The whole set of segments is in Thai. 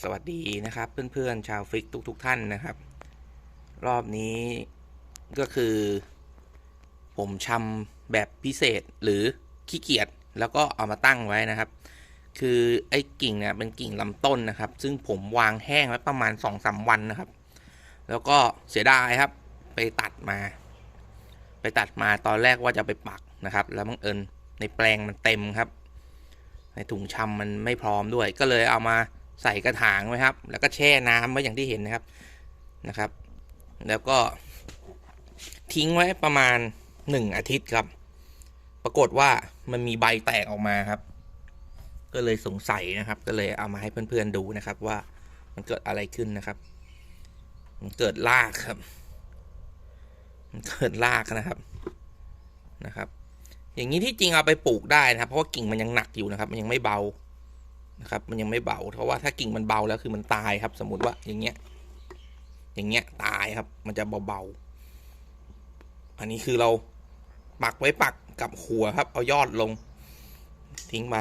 สวัสดีนะครับเพื่อนๆชาวฟิกทุกๆทท่านนะครับ รอบนี้ก็คือ ผมชำแบบพิเศษหรือขี้เกียจแล้วก็เอามาตั้งไว้นะครับ คือไอ้กิ่งเนี่ยเป็นกิ่งลำต้นนะครับ ซึ่งผมวางแห้งไว้ประมาณ2องสาวันนะครับ แล้วก็เสียดายครับ ไปตัดมา ไปตัดมาตอนแรกว่าจะไปปักนะครับ แล้วบังเอิญในแปลงมันเต็มครับ ในถุงชำมันไม่พร้อมด้วยก็เลยเอามา ใส่กระถางไว้ครับ แล้วก็แช่น้ำไว้อย่างที่เห็นนะครับนะครับ แล้วก็ทิ้งไว้ประมาณหนึ่งอาทิตย์ครับ ปรากฏว่ามันมีใบแตกออกมาครับ ก็เลยสงสัยนะครับ ก็เลยเอามาให้เพื่อนๆดูนะครับว่ามันเกิดอะไรขึ้นนะครับ มันเกิดรากครับ มันเกิดรากนะครับนะครับ อย่างนี้ที่จริงเอาไปปลูกได้นะครับ เพราะว่ากิ่งมันยังหนักอยู่นะครับ มันยังไม่เบา นะครับ มันยังไม่เบา เพราะว่าถ้ากิ่งมันเบาแล้วคือมันตายครับ สมมติว่าอย่างเงี้ย อย่างเงี้ยตายครับ มันจะเบาๆ อันนี้คือเราปักไว้ปักกับหัวครับ เอายอดลง ทิ้งไป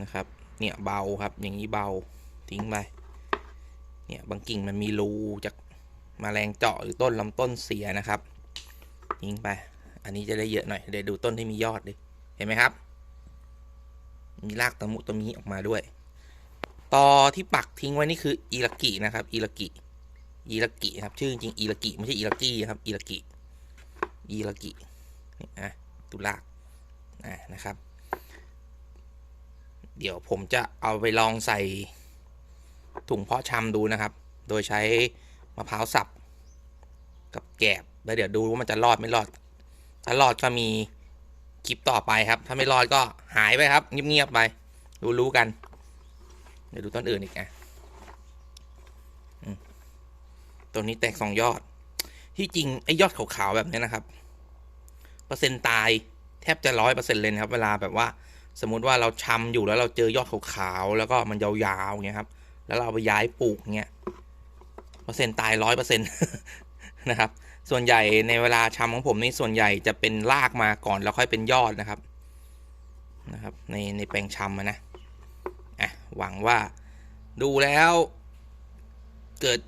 นะครับ เนี่ยเบาครับ อย่างนี้เบา ทิ้งไป เนี่ยบางกิ่งมันมีรูจากมแมลงเจาะหรือต้นลำต้นเสียนะครับ ทิ้งไป อันนี้จะได้เยอะหน่อย เดี๋ยวดูต้นที่มียอดดิ เห็นไหมครับ มีรากตะมุตะมีออกมาด้วย ตอที่ปักทิ้งไว้นี่คืออีลากินะครับอีลากิอีลากิครับชื่อจริงอีลากิไม่ใช่อีลากี้ครับอีลากิอีลากินี่อะตุลากอะนะครับ เดี๋ยวผมจะเอาไปลองใส่ถุงเพาะชำดูนะครับ โดยใช้มะพร้าวสับกับแกบแล้วเดี๋ยวดูว่ามันจะรอดไม่รอด ถ้ารอดก็มี คลิปต่อไปครับ ถ้าไม่รอดก็หายไปครับ เงียบๆไป รู้รู้กัน เดี๋ยวดูต้นอื่นอีกอะตัวนี้แตกสองยอด ที่จริง ไอ้ยอดขาวๆแบบนี้นะครับ เปอร์เซ็นต์ตายแทบจะร้อยเปอร์เซ็นต์เลยนะครับ เวลาแบบว่า สมมุติว่าเราชำอยู่แล้วเราเจอยอดขาวๆแล้วก็มันยาวๆเงี้ยครับ แล้วเราเอาไปย้ายปลูกเงี้ยเปอร์เซ็นต์ตายร้อยเปอร์เซ็นต์นะครับ ส่วนใหญ่ในเวลาชำของผมนี่ส่วนใหญ่จะเป็นรากมาก่อนแล้วค่อยเป็นยอดนะครับนะครับ ในในแปลงชำอะนะอะหวังว่าดูแล้วเกิด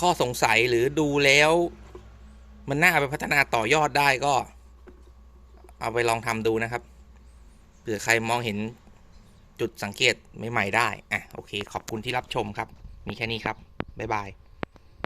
ข้อสงสัยหรือดูแล้ว มันน่าเอาไปพัฒนาต่อยอดได้ก็ เอาไปลองทำดูนะครับเผื่อใครมองเห็นจุดสังเกตใหม่ ๆ ได้ อะ โอเค ขอบคุณที่รับชมครับ มีแค่นี้ครับ บ๊ายบาย